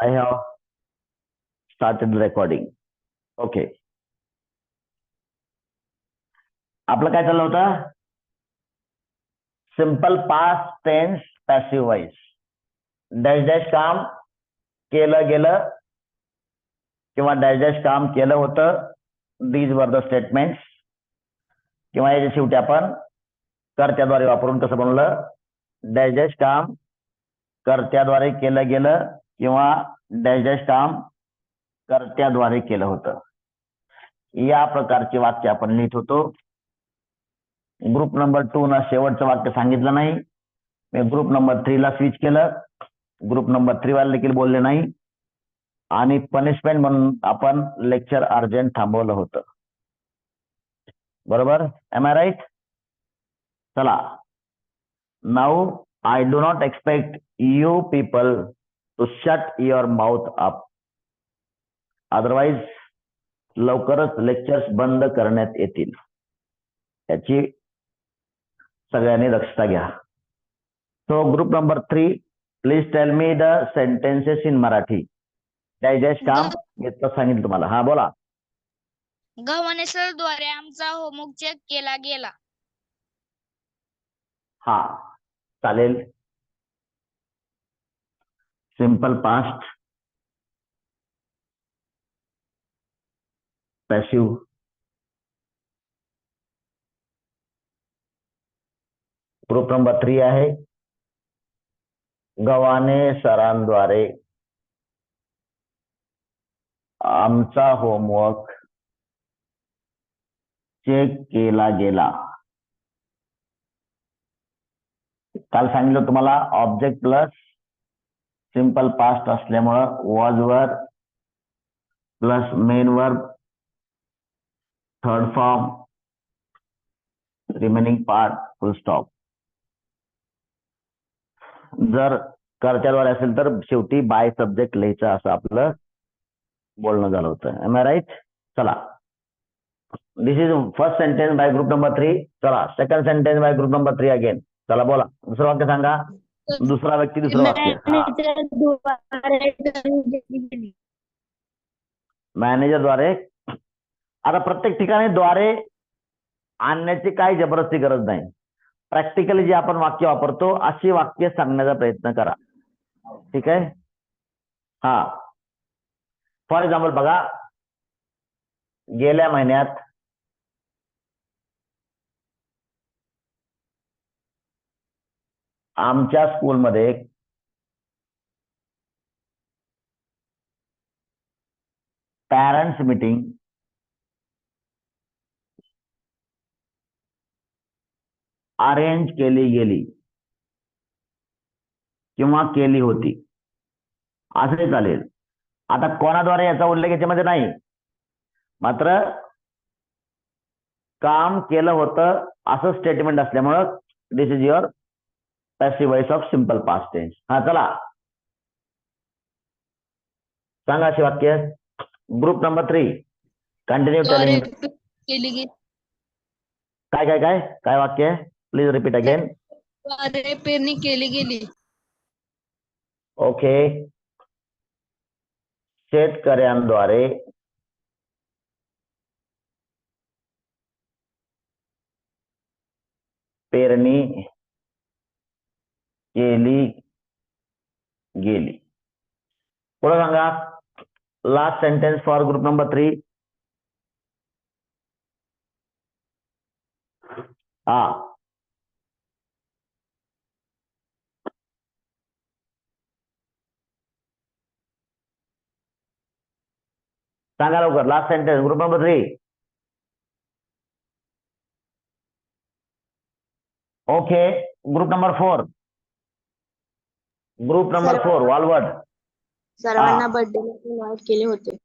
I have started recording. Okay. आपलं काय चाललं होतं simple past tense passive wise dash dash काम केलं गेलं किंवा डॅश डॅश काम केलं होतं दीज वर द स्टेटमेंट्स किंवा याच्या शेवटी आपण कर्त्याद्वारे वापरून कसं बनवलं डॅश डॅश काम कर्त्याद्वारे केलं गेलं किंवा डॅश डॅश कर्त्याद्वारे केलं होतं. या प्रकारचे वाक्य आपण लिहित होतो. ग्रुप नंबर टू ना शेवटचं वाक्य सांगितलं नाही. मी ग्रुप नंबर थ्री ला स्विच केलं. ग्रुप नंबर थ्री वाले देखील बोलले नाही. आणि पनिशमेंट म्हणून आपण लेक्चर अर्जंट थांबवलं होतं. बरोबर? एम आय राईट चला. Now I do not expect you people to shut your mouth up otherwise लवकरच लेक्चर्स बंद करण्यात येतील. याची सगळ्यांनी दक्षता घ्या. So group number three please tell me the sentences in Marathi Jayesh काम इतकं सांगितलं तुम्हाला. हा बोला. गव्हाणे सरद्वारे आमचा होमवर्क चेक केला गेला. हा चालेल. Simple past passive group number three आहे गव्हाणे सरांद्वारे आमचा होमवर्क चेक केला गेला. काल सांगितलं तुम्हाला ऑब्जेक्ट प्लस सिंपल पास्ट असल्यामुळं was verb plus main verb third form remaining part full stop जर कर्त्याद्वारे असेल तर शेवटी बाय सब्जेक्ट लिहायचं असं आपलं बोलणं झालं होतं. एम आय राईट चला. This is first sentence by group number three चला. Second sentence by group number three again चला बोला. दुसरं वाक्य सांगा. दुसरा व्यक्ती दुसरं वाक्य. मॅनेजरद्वारे आता प्रत्येक ठिकाणी द्वारे आणण्याची काही जबरदस्ती गरज नाही. प्रॅक्टिकली जे आपण वाक्य वापरतो अशी वाक्य सांगण्याचा प्रयत्न करा. ठीक आहे? हा. फॉर एक्झाम्पल बघा. गेल्या महिन्यात आमच्या स्कूलमध्ये पॅरेंट्स मीटिंग अरेंज केली गेली किंवा केली होती. असे चालेल. आता कोणाद्वारे याचा उल्लेख याच्यामध्ये नाही. मात्र काम केलं होतं असं स्टेटमेंट असल्यामुळं this is your passive voice of simple past tense हा चला। सांगा अशी वाक्य group number three. Continue telling केली काय काय काय? काय वाक्य प्लीज़ रिपीट अगेन पेरणी केली गेली ओके शेतकऱ्यांद्वारे पेरणी। केली गेली पुढे सांगा last sentence for group number three हा सांगा लवकर last sentence group number three okay group number four group number four Walwad. सर्वांना बर्थडे इन्व्हाइट केले होते.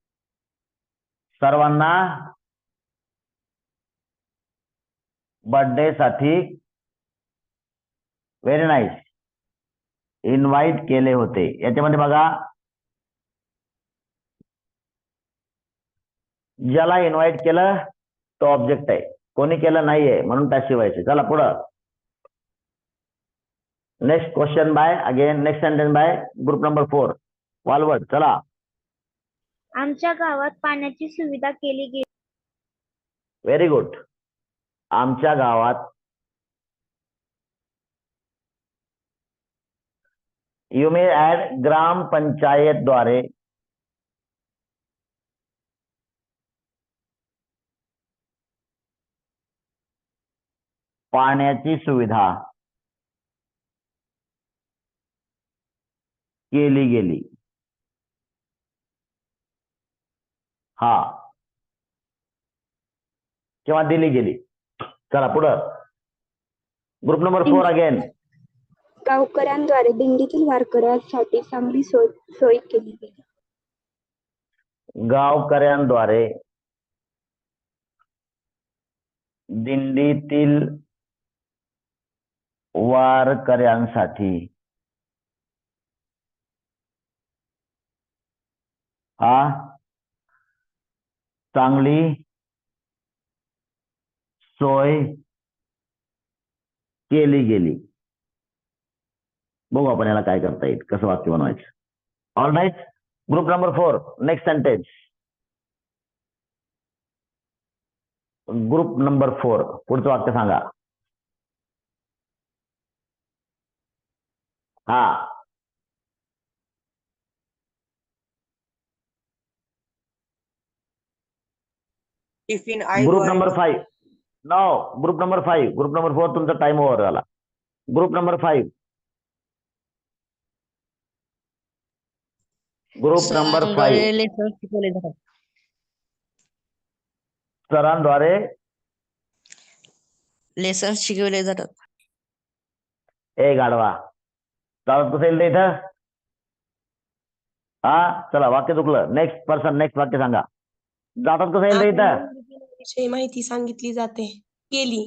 सर्वांना बर्थडे साठी व्हेरी नाईस इन्व्हाइट केले होते. याच्यामध्ये बघा ज्याला इन्व्हाइट केलं तो ऑब्जेक्ट आहे. कोणी केलं नाहीये म्हणून पॅसिव्ह व्हायचे चला पुढं. Next question by again next sentence by group number four Walwad चला. आमच्या गावात पाण्याची सुविधा केली गेली. व्हेरी गुड आमच्या गावात यू मे ऍड ग्रामपंचायतद्वारे पाण्याची सुविधा. केली गेली. हा. किंवा दिली गेली? चला पुढं. ग्रुप नंबर फोर अगेन गावकऱ्यांद्वारे दिंडीतील वारकऱ्यांसाठी चांगली सोय सोय केली गेली. गावकऱ्यांद्वारे दिंडीतील वारकऱ्यांसाठी हा? चांगली? सोय? केली गेली. बघू आपण याला काय करता येईल. कसं वाक्य बनवायचं? All right group number four next sentence group number four पुढचं वाक्य सांगा. हा. टिफिन आई group number five no group number five group number four तुमचा टाइम ओव्हर झाला. Group number five group number five lesson शिकवले जातात सरांद्वारे लेसन शिकवले जातात ए गाडवा चालत कसं येईल इथं. हा चला वाक्य चुकलं. नेक्स्ट पर्सन नेक्स्ट वाक्य सांगा. जातात कसं येईल इथं? विषयी माहिती सांगितली जाते. गेली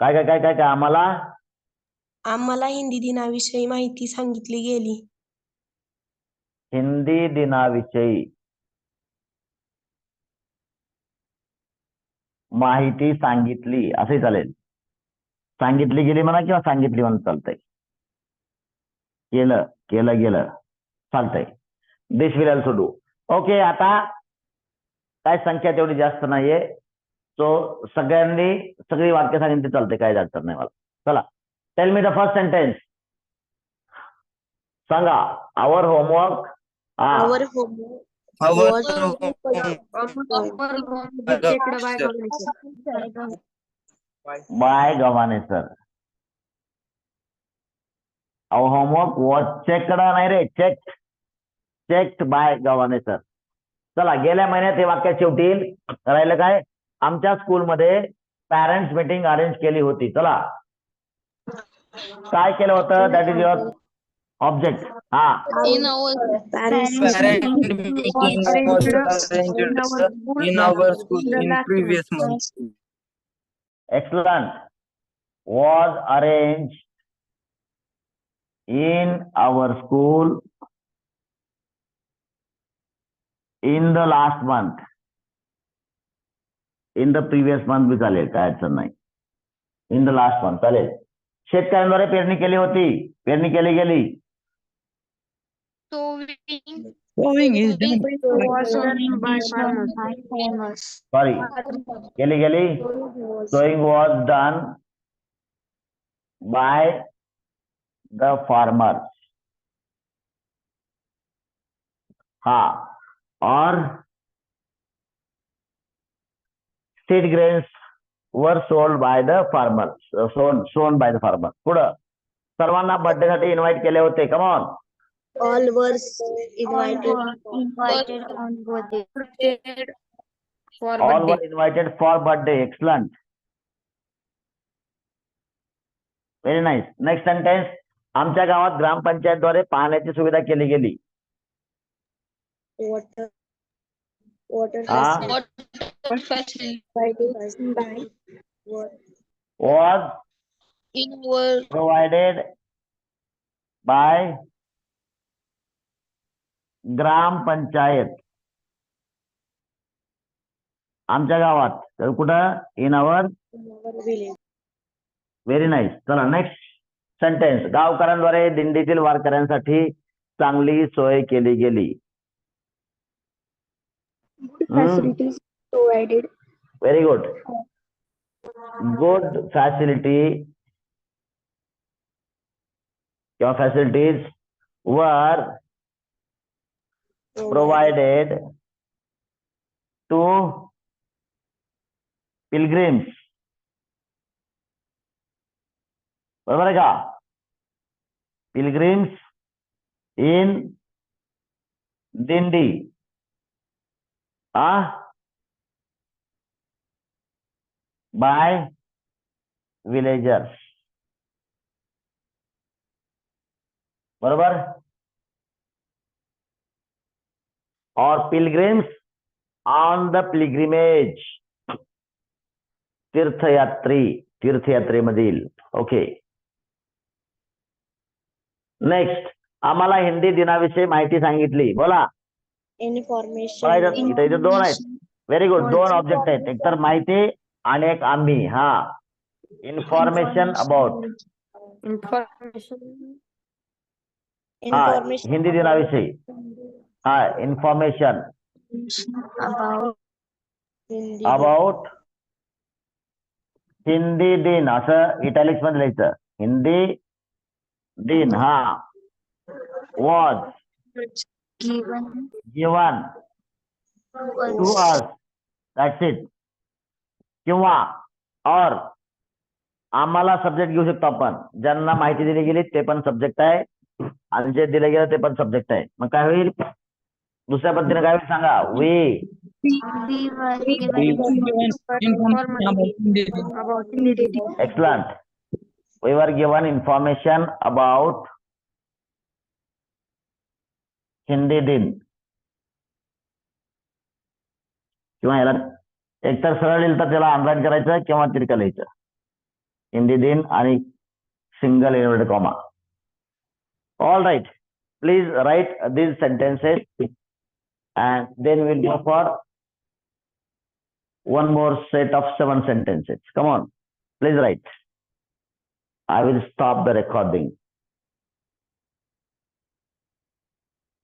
काय काय काय काय काय आम्हाला? आम्हाला हिंदी दिनाविषयी माहिती सांगितली गेली. हिंदी दिनाविषयी माहिती सांगितली. असे चालेल. सांगितली गेली म्हणा किंवा सांगितली म्हणून चालतंय. केलं केलं गेलं. चालतंय. This will also do okay आता काय संख्या तेवढी जास्त नाहीये. सो सगळ्यांनी सगळी वाक्य सांगितली चालते काय अडचण नाही मला. चला. Tell me the first sentence सांगा. Our homework our homework by Gavhane sir. Homework was check नाही रे? Check check by Gavhane sir. चला गेल्या महिन्यात हे वाक्य शेवटी. राहिलं काय? आमच्या स्कूलमध्ये पॅरेंट्स मीटिंग अरेंज केली होती. चला. काय केलं होतं? दॅट इज युअर ऑब्जेक्ट हा. In our Parents Parent meeting. was arranged in our school in previous month. excellent was arranged in our school in the last month in the previous month बी चालेल काय अडचण नाही in the last month चालेल शेतकऱ्यांद्वारे पेरणी केली होती पेरणी केली गेली sowing Sowing is done. Sorry केली गेली sowing was done by the farmers हा or seed grains were sold by the farmers uh, sown sown by the farmers पुढं सर्वांना birthday साठी इन्व्हाइट केले होते come on all were invited invited on birthday. for all were invited for birthday excellent very nice next sentence आमच्या गावात ग्रामपंचायतद्वारे पाण्याची सुविधा केली गेली water water water facility facilities by wa- was in our provided by ग्रामपंचायत आमच्या गावात. तर कुठं? In our in our village. Very nice चला नेक्स्ट सेंटेन्स गावकऱ्यांद्वारे दिंडीतील वारकऱ्यांसाठी चांगली सोय केली गेली. Good Hmm. facilities provided. Very good good facility किंवा फॅसिलिटीज वर provided to pilgrims. बरोबर आहे का पिलग्रिम्स इन दिंडी आ? बाय villagers बरोबर? और pilgrims on the pilgrimage. तीर्थयात्री तीर्थयात्रेमधील. ओके नेक्स्ट आम्हाला हिंदी दिनाविषयी माहिती सांगितली. बोला. इथं इथं इथं दोन आहेत. व्हेरी गुड दोन ऑब्जेक्ट आहेत. एक तर माहिती आणि एक आम्ही. हा. इन्फॉर्मेशन अबाउट हा Information. हिंदी दिनाविषयी. हा इन्फॉर्मेशन. अबाउट हिंदी दिन. असं इटॅलिक्समध्ये लिहायचं. हिंदी दिन. हा. Was Given. Given to us that's it किंवा और आम्हाला सब्जेक्ट घेऊ शकतो आपण ज्यांना माहिती दिली गेली ते पण सब्जेक्ट आहे आणि जे दिले गेलं ते पण सब्जेक्ट आहे मग काय होईल दुसऱ्या पद्धतीने काय होईल सांगा we We were given given information about Hindi Din. About Hindi. Excellent. We Hindi दिन किंवा याला एकतर सरळ लिहिलं तर त्याला अंडरलाईन करायचं किंवा तिरकं लिहायचं हिंदी दिन आणि single inverted comma all right please write these sentences and then we'll go for one more set of seven sentences come on please write I will stop the recording.